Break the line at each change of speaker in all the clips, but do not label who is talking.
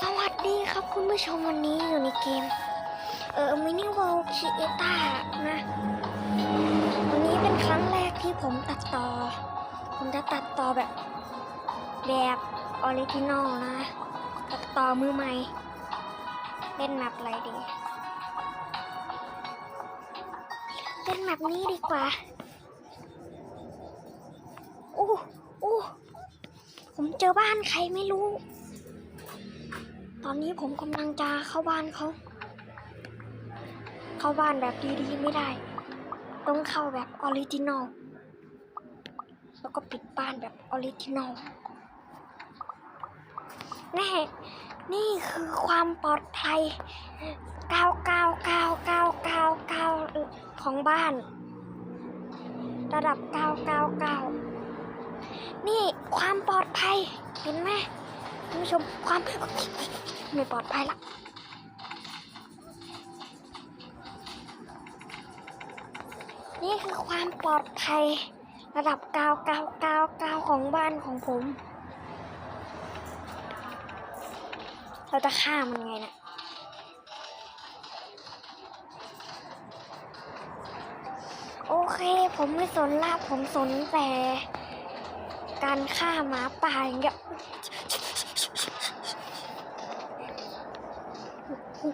สวัสดีครับคุณผู้ชมวันนี้อยู่ในเกม เออมินิวอลคิเอต้านะ วันนี้เป็นครั้งแรกที่ผมตัดต่อ ผมจะตัดต่อแบบ แบบออริจินอลนะ ตัดต่อมือใหม่ เล่นแมปอะไรดี เล่นแมปนี้ดีกว่าโอ้โอ้ผมเจอบ้านใครไม่รู้ ตอนนี้ผมกำลังจะเข้าบ้านเขา เข้าบ้านแบบดีๆไม่ได้ ต้องเข้าแบบออริจินอล แล้วก็ปิดบ้านแบบออริจินอลแน่นี่คือความปลอดภัย9999999ของบ้าน ระดับ 999 นี่ความปลอดภัย เห็นไหมคุณผู้ชมความ ไม่ปลอดภัยละนี่คือความปลอดภัย ระดับ9999ของบ้านของผม เราจะฆ่ามันไงเนะโอเค ผมไม่สนละผมสนแต่การฆ่าหมาป่าอย่างเงี้ย ผม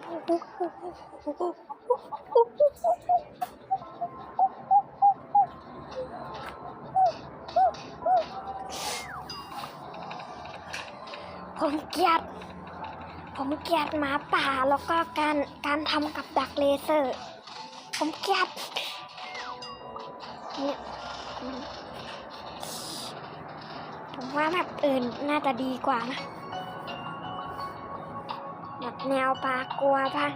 เกลียด ผมเกลียดหมาป่าแล้วก็การการทำกับดักเลเซอร์ ผมเกลียดเนี่ยผมว่าแบบอื่นน่าจะดีกว่านะ แนวปลากลัวบ้าง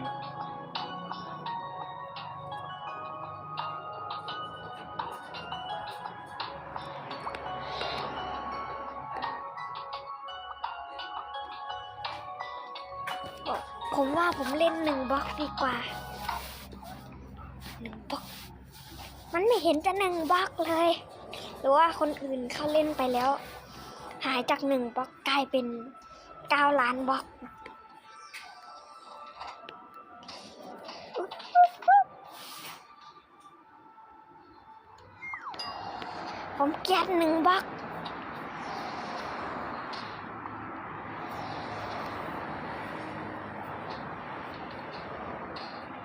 ผมว่าผมเล่นหนึ่งบล็อกดีกว่าหนึ่งบล็อก มันไม่เห็นจะหนึ่งบล็อกเลย หรือว่าคนอื่นเขาเล่นไปแล้ว หายจากหนึ่งบล็อกกลายเป็นเก้าล้านบล็อก ผมเกลียดหนึ่งบล็อก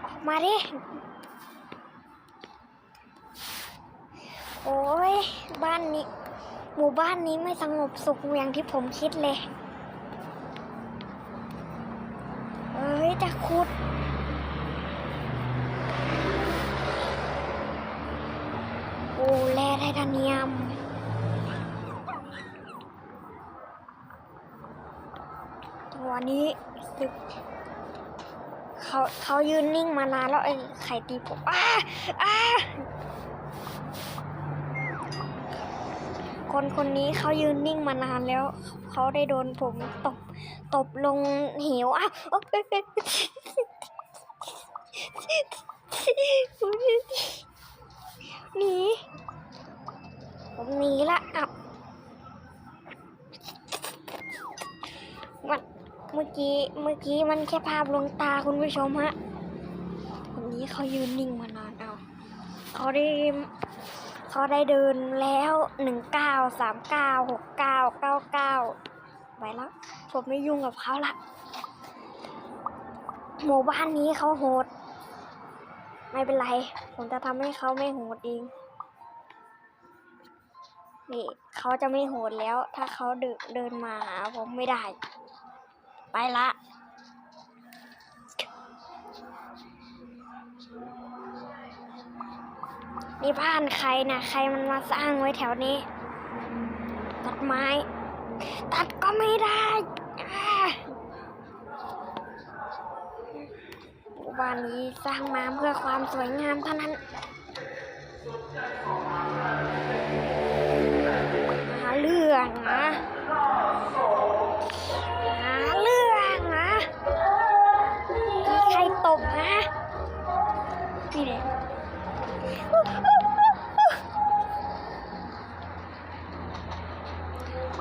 ออกมาดิ โอ้ย บ้านนี้ หมู่บ้านนี้ไม่สงบสุขอย่างที่ผมคิดเลย เอ้ย จะขุด โอ้แร่ไทเทเนียมจัวนี้สึกเขาเขายืนนิ่งมานานแล้วไอ้ไข่ตีผมอ้าอ้าคนคนนี้เขายืนนิ่งมานานแล้ว เขาได้โดนผมตบตบลงเหวอ้าวเอ้ยหนี ผมหนีละอ้าวมันเมื่อกี้เมื่อกี้มันแค่ภาพลวงตาคุณผู้ชมฮะคนนี้เขายืนนิ่งมานานเอาเขาได้เขาได้เดินแล้วหนึ่งเก้าสามเก้าหกเก้าเก้าเก้าไปแล้วผมไม่ยุ่งกับเขาละหมู่บ้านนี้เขาโหด ไม่เป็นไร ผมจะทำให้เขาไม่โหดเอง นี่เขาจะไม่โหดแล้ว ถ้าเขาเดินมาหาผมไม่ได้ ไปละนี่บ้านใครนะใครมันมาสร้างไว้แถวนี้ ตัดไม้ ตัดก็ไม่ได้บ้านนี้สร้างมาเพื่อความสวยงามเท่านั้น รื่องนะหาเรื่องนะมีใครตบนะนี่เด็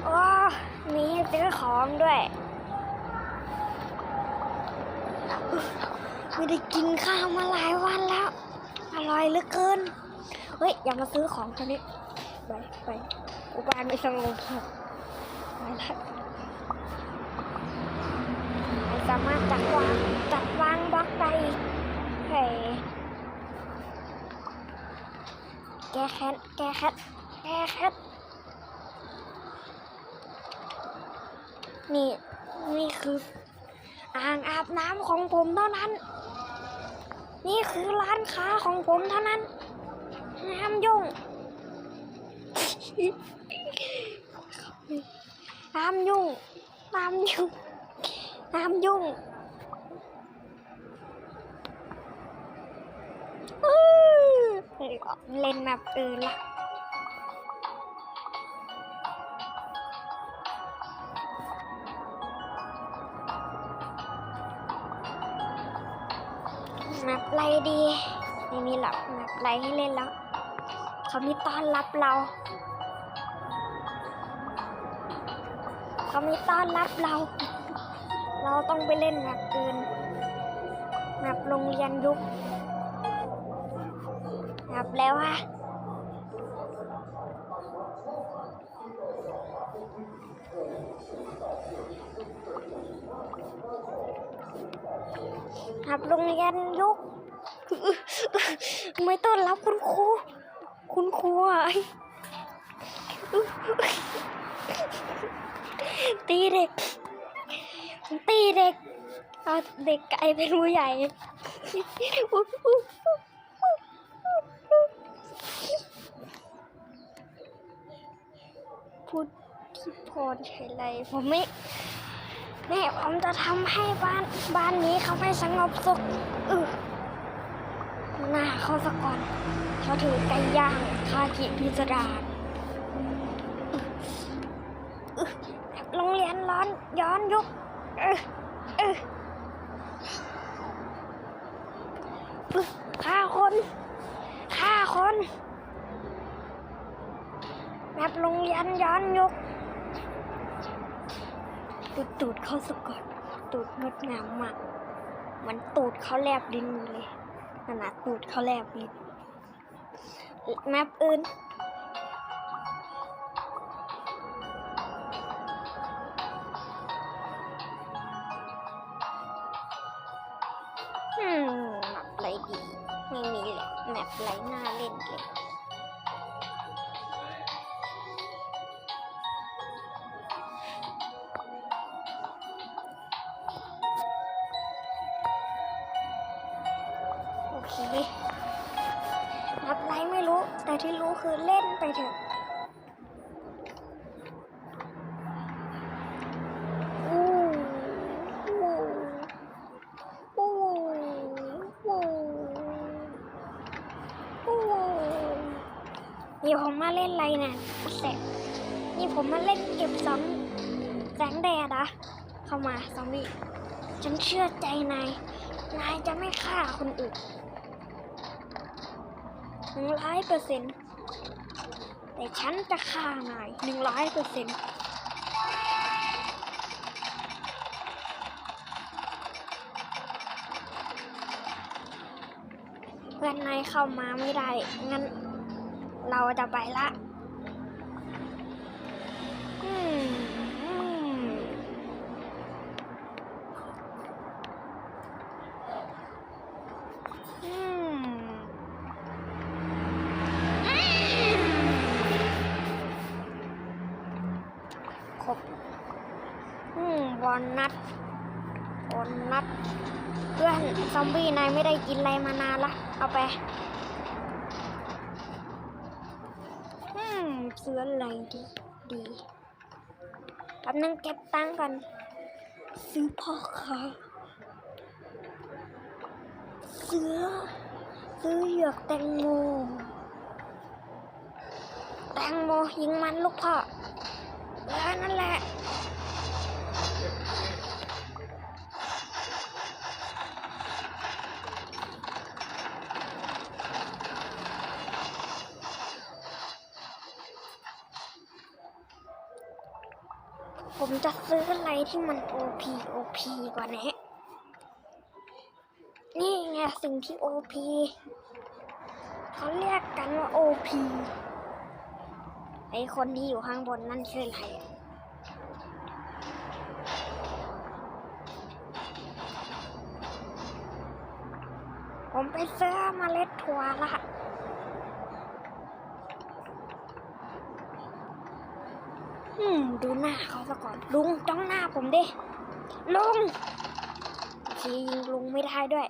โอ้มีซื้อของด้วย ไม่ได้กินข้าวมาหลายวันแล้ว อร่อยเหลือเกิน เฮ้ย อย่ามาซื้อของเท่านี้ ไปไป อุบานไม่สงบสุขไปละไมสามารถจัดวางจัดวางบล็อกได้อีกเฮ้แกแคทแกแคทแกแคทนี่ นี่คือ อ่างอาบน้ำของผมเท่านั้น นี่คือร้านค้าของผมเท่านั้น ห้ามยุ่ง ห้ามยุ่งห้ามยุ่งห้ามยุ่งอื้อเล่นแบบอื่นละแมปไรดี ไม่มีหรอกแมปไรให้เล่นแล้ว เขามีต้อนรับเรา เขามีต้อนรับเรา เราต้องไปเล่นแมปอื่นแมปโรงเรียนยุคแมปแล้วอะแมปโรงเรียนยุคไม่ต้อนรับคุณครู คุณครูอะ ตีเด็ก ตีเด็กเอาเด็กไก่เป็นผู้ใหญ่พูดที่พรชัยไรผมไม่แม่ผมจะทำให้บ้านบ้านนี้เขาไม่สงบสุขเออหน้าเขาสะก่อนเขาถือไก่ย่างคากิพิสดาร ย้อนยุคเออเอออึ๊ะฆ่าคนฆ่าคนแบบโรงเรียนย้อนยุคดูตูดเขาสะก่อนตูดงดงามมากมันตูดเขาแลบลิ้นเลยขนาดตูดเขาแลบลิ้นแมปอื่น อืมแมปอะไรดีไม่มีแหละแมปไรน่าเล่นเลยโอเคแมปไรไม่รู้ แต่ที่รู้คือเล่นไปเถอะอู้อู้ โอ้โหโอ้โห นี่ผมมาเล่นอะไรเนี่ยแสงนี่ผมมาเล่นเก็บสองแสงแดดอะเข้ามาซอมบี้ฉันเชื่อใจนาย นายจะไม่ฆ่าคนอื่นหนึ่งร้อยเปอร์เซ็นต์แต่ฉันจะฆ่านายหนึ่งร้อยเปอร์เซ็นต์เพื่อนนายเข้ามาไม่ได้ งั้น เราจะไปละอืมอืมอืมอืมครบอืมวอนนัทวอนนัทเพื่อนซอมบี้นายไม่ได้กินอะไรมานานละ เอาไป ซื้ออะไรดีดีแป๊บนึงเก็บตังกันซื้อพ่อค้าเสือซื้อหยกแตงโม แตงโมยิงมันลูกพ่อเออนั่นแหละ จะซื้ออะไรที่มัน OP OP กว่านี้ นี่ไงสิ่งที่โอพีเขาเรียกกันว่าโอพีไอคนที่อยู่ข้างบนนั่นคืออะไรผมไปซื้อมเมล็ดถั่วละ อืมดูหน้าเขาซะก่อน ลุงจ้องหน้าผมดิ ลุงทียิงลุงไม่ได้ด้วย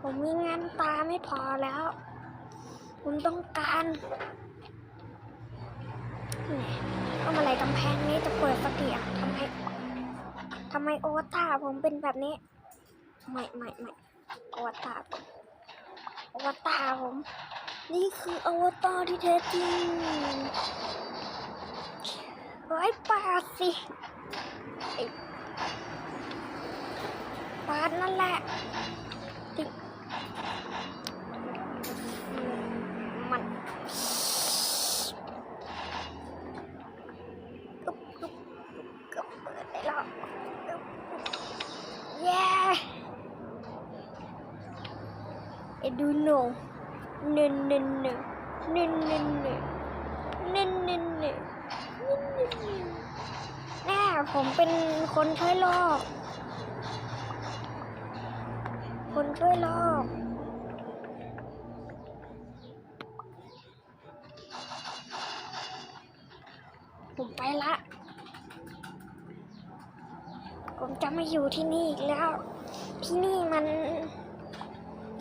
ผมมีงานตาไม่พอแล้ว ผมต้องการนี่เอะไรกำแพงนี้จะเปิดสักทีอะทำไมทำไมโอวตาผมเป็นแบบนี้ ไม่ไม่ไม่โอวตาผม อวตารผม นี่คืออวตารที่แท้จริงไว้ปาดสิปาดนั่นแหละ I don't know เนนเนนเนเนนเนนเนเนน่าผมเป็นคนช่วยลอก คนช่วยลอกผมไปละ ผมจะไม่อยู่ที่นี่อีกแล้ว ที่นี่มัน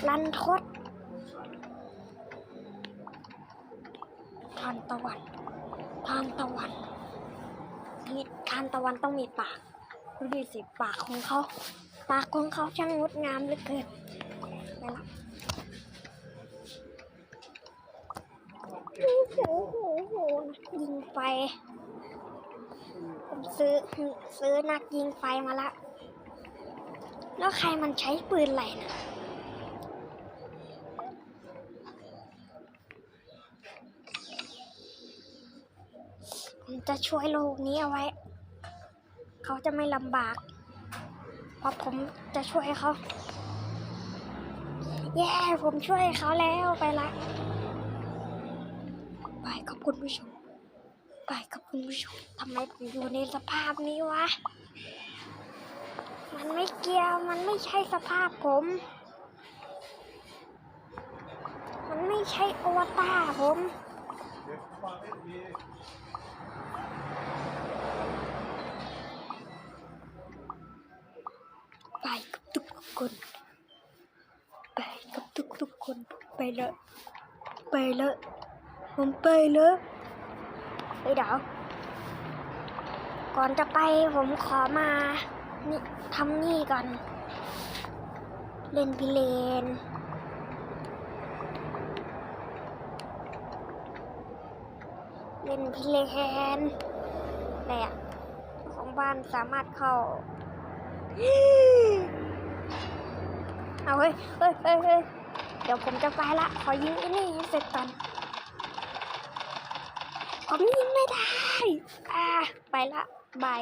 รันทดทานตะวันทานตะวันนี่ทานตะวันต้องมีปากดูดิสิปากของเขา ปากของเขาช่างงดงามเหลือเกินไปละโอ้โหโอ้โหยิงไฟผมซื้อซื้อนักยิงไฟมาละ แล้วใครมันใช้ปืนอะไรนะ ผมจะช่วยโลกนี้เอาไว้ เขาจะไม่ลำบาก เพราะผมจะช่วยเขา แย่ผมช่วยเขาแล้วไปละไปขอบคุณผู้ชมไปขอบคุณผู้ชมทำไมผมอยู่ในสภาพนี้วะ มันไม่เกี่ยว มันไม่ใช่สภาพผม มันไม่ใช่อวตารผม ไปกับทุกคน ไปกับทุกทุกคนไปเลยไปเลยผมไปเลยเฮ้เดี๋ยวก่อนจะไปผมขอมานี่ทำนี่ก่อน เล่นพิเลน เป็นพิเลนแต่อะของบ้านสามารถเข้า เอาเฮ้ยเฮ้ยเฮ้ยเฮ้ยเดี๋ยวผมจะไปละ ขอยิงไอ้นี่ให้เสร็จก่อนผมยิงไม่ได้ อ่า ไปละ บาย